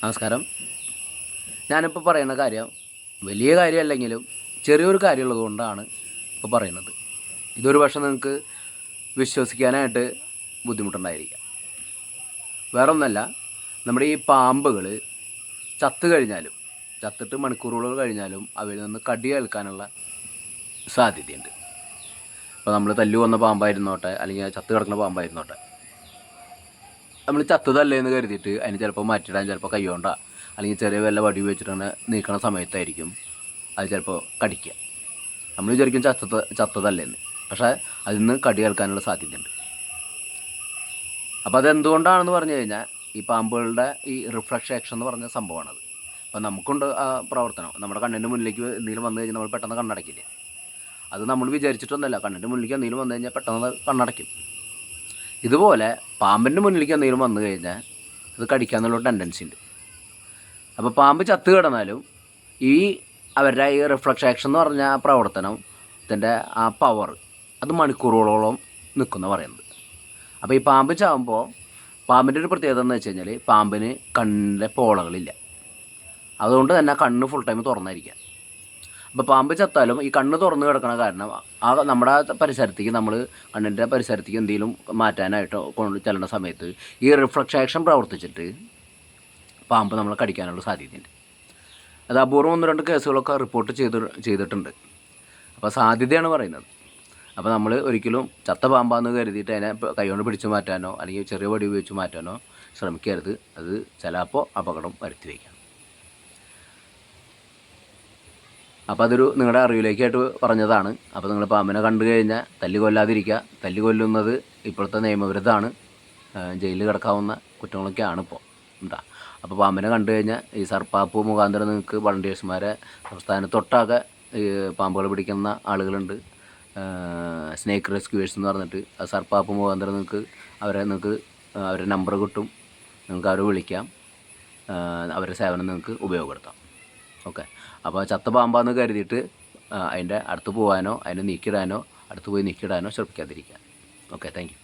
നമസ്കാരം. ഞാനിപ്പോൾ പറയുന്ന കാര്യം വലിയ കാര്യമല്ലെങ്കിലും ചെറിയൊരു കാര്യമുള്ളത് കൊണ്ടാണ് ഇപ്പോൾ പറയുന്നത്. ഇതൊരു പക്ഷേ നിങ്ങൾക്ക് വിശ്വസിക്കാനായിട്ട് ബുദ്ധിമുട്ടുണ്ടായിരിക്കാം. വേറെ ഒന്നല്ല നമ്മുടെ ഈ പാമ്പുകൾ ചത്തു കഴിഞ്ഞാലും ചത്തിട്ട് മണിക്കൂറുകൾ കഴിഞ്ഞാലും അവയിൽ നിന്ന് കടി കേൾക്കാനുള്ള സാധ്യതയുണ്ട്. ഇപ്പോൾ നമ്മൾ തല്ലു വന്ന പാമ്പായിരുന്നോട്ടെ അല്ലെങ്കിൽ ചത്ത് കിടക്കുന്ന പാമ്പായിരുന്നോട്ടെ നമ്മൾ ചത്തതല്ലേ എന്ന് കരുതിയിട്ട് അതിന് ചിലപ്പോൾ മാറ്റിടാൻ ചിലപ്പോൾ കൈകൊണ്ട അല്ലെങ്കിൽ ചെറിയ വല്ല വടി വെച്ചിട്ടാണ് നീക്കണ സമയത്തായിരിക്കും അത് ചിലപ്പോൾ കടിക്കുക നമ്മൾ വിചാരിക്കും ചത്തത് ചത്തതല്ലേന്ന് പക്ഷേ അതിൽ നിന്ന് കടി കേൾക്കാനുള്ള സാധ്യതയുണ്ട്. അപ്പോൾ അതെന്തുകൊണ്ടാണെന്ന് പറഞ്ഞു കഴിഞ്ഞാൽ ഈ പാമ്പുകളുടെ ഈ റിഫ്ലക്ഷൻ ആക്ഷൻ എന്ന് പറഞ്ഞ സംഭവമാണത് അപ്പോൾ നമുക്കുണ്ട് ആ പ്രവർത്തനം. നമ്മുടെ കണ്ണിന്റെ മുന്നിലേക്ക് എന്തെങ്കിലും വന്നു കഴിഞ്ഞാൽ നമ്മൾ പെട്ടെന്ന് കണ്ണടക്കില്ലേ? അത് നമ്മൾ വിചാരിച്ചിട്ടൊന്നുമല്ല. കണ്ണിന്റെ മുന്നിലേക്ക് എന്തെങ്കിലും വന്നു കഴിഞ്ഞാൽ പെട്ടെന്ന് കണ്ണടയ്ക്കും ഇതുപോലെ പാമ്പിന്റെ മുന്നിലേക്ക് എന്തെങ്കിലും വന്നു കഴിഞ്ഞാൽ അത് കടിക്കാന്നുള്ള ടെൻഡൻസി ഉണ്ട്. അപ്പോൾ പാമ്പ് ചത്ത് കിടന്നാലും ഈ അവരുടെ ഈ റിഫ്ലക്ഷൻ ആക്ഷൻ എന്ന് പറഞ്ഞ ആ പ്രവർത്തനം ഇതിന്റെ ആ പവർ അത് മണിക്കൂറുകളോളം നിൽക്കുന്ന പറയുന്നത്. അപ്പോൾ ഈ പാമ്പ് ചാവുമ്പോൾ പാമ്പിന്റെ ഒരു പ്രത്യേകത എന്ന് വെച്ച് കഴിഞ്ഞാൽ പാമ്പിന് കണ്ണിന്റെ പോളകളില്ല. അതുകൊണ്ട് തന്നെ കണ്ണ് ഫുൾ ടൈം തുറന്നായിരിക്കുക അപ്പോൾ പാമ്പ് ചത്താലും ഈ കണ്ണ് തുറന്ന് കിടക്കണ കാരണം ആ നമ്മുടെ പരിസരത്തേക്ക് നമ്മൾ കണ്ണിന്റെ പരിസരത്തേക്ക് എന്തെങ്കിലും മാറ്റാനായിട്ട് കൊണ്ട് ചെല്ലുന്ന സമയത്ത് ഈ റിഫ്ലക്ഷൻ ആക്ഷൻ പ്രവർത്തിച്ചിട്ട് പാമ്പ് നമ്മളെ കടിക്കാനുള്ള സാധ്യതയുണ്ട്. അത് അപൂർവം ഒന്ന് രണ്ട് കേസുകളൊക്കെ റിപ്പോർട്ട് ചെയ്ത് ചെയ്തിട്ടുണ്ട്. അപ്പോൾ സാധ്യതയാണ് പറയുന്നത്. അപ്പോൾ നമ്മൾ ഒരിക്കലും ചത്ത പാമ്പാന്ന് കരുതിയിട്ട് അതിനെ കൈകൊണ്ട് പിടിച്ചു മാറ്റാനോ അല്ലെങ്കിൽ ചെറിയ വടി ഉപയോഗിച്ച് മാറ്റാനോ ശ്രമിക്കരുത്. അത് ചിലപ്പോൾ അപകടം വരുത്തി വയ്ക്കാം. അപ്പോൾ അതൊരു നിങ്ങളുടെ അറിവിലേക്കായിട്ട് പറഞ്ഞതാണ്. അപ്പോൾ നിങ്ങൾ പാമ്പിനെ കണ്ടു കഴിഞ്ഞാൽ തല്ലി കൊല്ലാതിരിക്കുക. തല്ലി കൊല്ലുന്നത് ഇപ്പോഴത്തെ നിയമവിരുദ്ധമാണ്. ജയിലിൽ കിടക്കാവുന്ന കുറ്റങ്ങളൊക്കെയാണ് ഇപ്പോൾ ഉണ്ടാ അപ്പോൾ പാമ്പിനെ കണ്ടു കഴിഞ്ഞാൽ ഈ സർപ്പാപ്പ് മുഖാന്തരം നിങ്ങൾക്ക് വളണ്ടിയേഴ്സുമാരെ സംസ്ഥാനത്തൊട്ടാകെ പാമ്പുകൾ പിടിക്കുന്ന ആളുകളുണ്ട്. സ്നേക്ക് റെസ്ക്യൂവേഴ്സ് എന്ന് പറഞ്ഞിട്ട് ആ സർപ്പാപ്പ് മുഖാന്തരം നിങ്ങൾക്ക് അവരെ നിങ്ങൾക്ക് അവരുടെ നമ്പർ കിട്ടും. നിങ്ങൾക്ക് അവരെ വിളിക്കാം. അവരുടെ സേവനം നിങ്ങൾക്ക് ഉപയോഗപ്പെടുത്താം. ഓക്കെ. അപ്പോൾ ചത്ത പാമ്പാന്ന് കരുതിയിട്ട് അതിന്റെ അടുത്ത് പോകാനോ അതിനെ നീക്കിടാനോ അടുത്ത് പോയി നീക്കിടാനോ ശ്രമിക്കാതിരിക്കുക. Okay thank